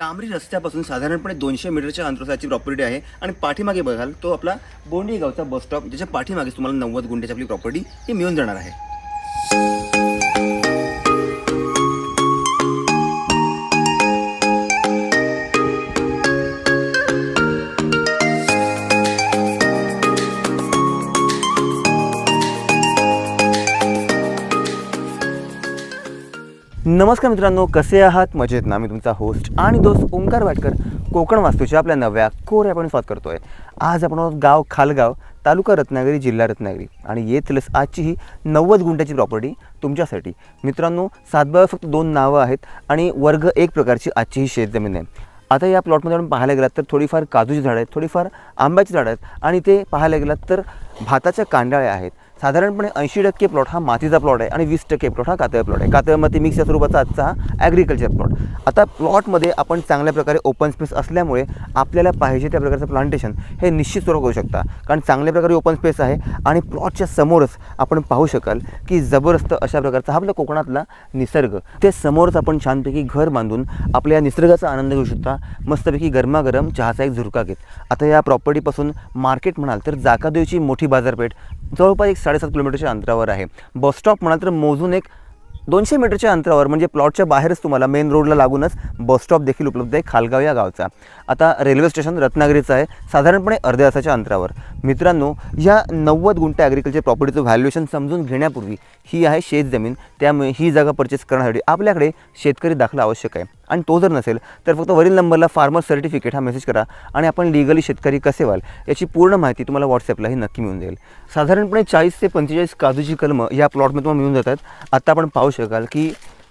तांबरी रस्त्यापासून साधारणपणे दोनशे मीटरच्या अंतराची प्रॉपर्टी आहे. आणि पाठीमागे बघाल तो आपला बोंडी गावचा बस स्टॉप ज्याच्या पाठीमागे तुम्हाला नव्वद गुंठ्याची आपली प्रॉपर्टी ही मिळून जाणार आहे. नमस्कार मित्रांनो कसे आहात? मजेत ना? मी तुमचा होस्ट आणि दोस्त ओंकार वाटकर कोकण वास्तूच्या आपल्या नव्या कोऱ्या आपण स्वागत करतोय. आज आपण गाव खालगाव तालुका रत्नागिरी जिल्हा रत्नागिरी. आणि येथीलच आजची ही नव्वद गुंठ्याची प्रॉपर्टी तुमच्यासाठी. मित्रांनो सातबाव्या फक्त दोन नावं आहेत आणि वर्ग एक प्रकारची आजची ही शेतजमीन आहे. आता या प्लॉटमध्ये आपण पाहायला गेलात तर थोडीफार काजूची झाडं आहेत थोडीफार आंब्याची झाडं आहेत आणि ते पाहायला गेलात तर भाताच्या कांडाळ्या आहेत. साधारणपणे ऐंशी टक्के प्लॉट हा मातीचा प्लॉट आहे आणि वीस टक्के प्लॉट हा कातळ प्लॉट आहे. कातळ माती मिक्स या स्वरूपाचा आजचा हा ॲग्रिकल्चर प्लॉट आता प्लॉटमध्ये आपण चांगल्या प्रकारे ओपन स्पेस असल्यामुळे आपल्याला पाहिजे त्या प्रकारचं प्लांटेशन हे निश्चित स्वरूप करू शकता. कारण चांगल्या प्रकारे ओपन स्पेस आहे आणि प्लॉटच्या समोरच आपण पाहू शकाल की जबरदस्त अशा प्रकारचा हा आपला कोकणातला निसर्ग. ते समोरच आपण छानपैकी घर बांधून आपल्या या निसर्गाचा आनंद घेऊ शकता. मस्तपैकी गरमागरम चहाचा एक झुरका घेत. आता या प्रॉपर्टीपासून मार्केट म्हणाल तर जाकादेवची मोठी बाजारपेठ. जवळपास एक साडेसात किलोमीटरच्या अंतरावर आहे. बस स्टॉप म्हणाल तर मोजून एक दोनशे मीटरच्या अंतरावर म्हणजे प्लॉटच्या बाहेरच तुम्हाला मेन रोडला लागूनच बस स्टॉप देखील उपलब्ध आहे खालगाव या गावचा. आता रेल्वे स्टेशन रत्नागिरीचं आहे साधारणपणे अर्ध्या तासाच्या अंतरावर. मित्रांनो या नव्वद गुंठे ॲग्रिकल्चर प्रॉपर्टीचं व्हॅल्युएशन समजून घेण्यापूर्वी ही आहे शेत जमीन त्यामुळे ही जागा परचेस करण्यासाठी आपल्याकडे शेतकरी दाखला आवश्यक आहे. आणि तो जर नसेल तर फक्त वरील नंबरला फार्मर सर्टिफिकेट हा मेसेज करा आणि आपण लिगली शेतकरी कसे व्हाल याची पूर्ण माहिती तुम्हाला व्हॉट्सअपलाही नक्की मिळून जाईल. साधारणपणे चाळीस ते पंचेचाळीस काजूची कलमं या प्लॉटमध्ये तुम्हाला मिळून जातात. आत्ता आपण पाहू शकाल की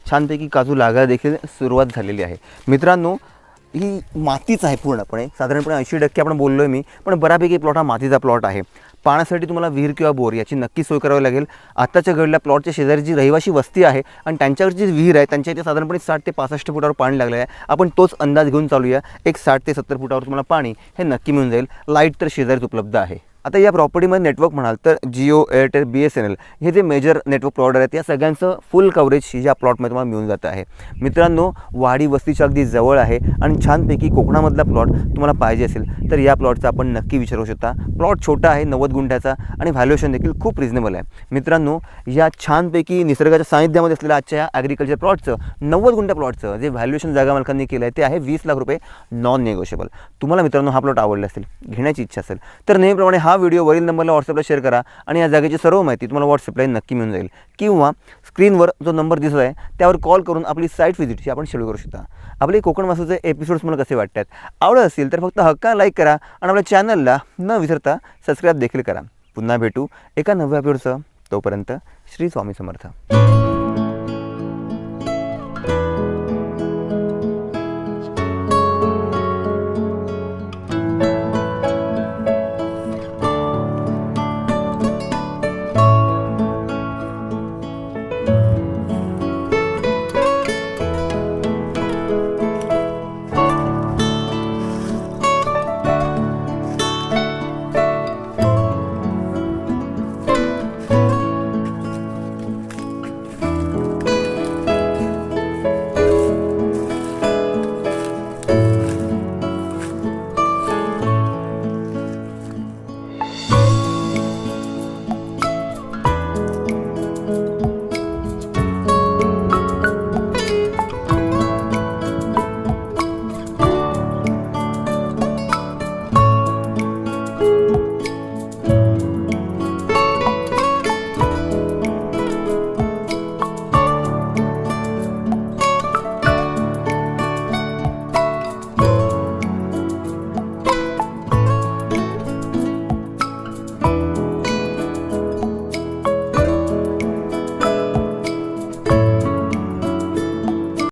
छानपैकी काजू लागायला देखील सुरुवात झालेली आहे. मित्रांनो ही मातीच आहे पूर्णपणे. साधारणपणे ऐंशी टक्के आपण बोललो आहे मी पण बऱ्यापैकी प्लॉट हा मातीचा प्लॉट आहे. पाण्यासाठी तुम्हाला विहीर किंवा बोर याची नक्की सोय करावी लागेल. आत्ताच्या घडल्या प्लॉटच्या शेजारी जी रहिवाशी वस्ती आहे आणि त्यांच्याकडची जी विहीर आहे त्यांच्या इथे साधारणपणे साठ ते पासष्ट फुटावर पाणी लागलं आहे. आपण तोच अंदाज घेऊन चालूया. एक साठ ते सत्तर फुटावर तुम्हाला पाणी हे नक्की मिळून जाईल. लाइट तर शेजारीच उपलब्ध आहे. आता या प्रॉपर्टीमध्ये नेटवर्क म्हणाल तर Jio Airtel B S N L हे जे मेजर नेटवर्क प्रोवायडर आहेत या सगळ्यांचं फुल कव्हरेज या प्लॉटमध्ये तुम्हाला मिळून जात आहे. मित्रांनो वाडी वस्तीच्या अगदी जवळ आहे आणि छानपैकी कोकणामधला प्लॉट तुम्हाला पाहिजे असेल तर या प्लॉटचा आपण नक्की विचारू शकता. प्लॉट छोटा आहे नव्वद गुंठ्याचा आणि व्हॅल्युएशन देखील खूप रिजनेबल आहे. मित्रांनो या छानपैकी निसर्गाच्या सानिध्यामध्ये असलेल्या आजच्या या ॲग्रिकल्चर प्लॉटचं नव्वद गुंठ्या प्लॉटचं जे व्हॅल्युएशन जागा मालकांनी केलं आहे ते आहे वीस लाख रुपये नॉन निगोशिएबल तुम्हाला मित्रांनो हा प्लॉट आवडला असेल घेण्याची इच्छा असेल तर नेहमीप्रमाणे हा व्हिडिओ वरील नंबरला व्हॉट्सअपला शेअर करा आणि या जागेची सर्व माहिती तुम्हाला व्हॉट्सअपला नक्की मिळून जाईल. किंवा स्क्रीनवर जो नंबर दिसत आहे त्यावर कॉल करून आपली साईट व्हिजिट ही आपण शेड्यूल करू शकता. आपले कोकण वासूचे एपिसोड्स मला कसे वाटतात? आवडत असतील तर फक्त हक्का लाईक करा आणि आपल्या चॅनलला न विसरता सबस्क्राईब देखील करा. पुन्हा भेटू एका नव्या एपिसोडचं तोपर्यंत श्री स्वामी समर्थ.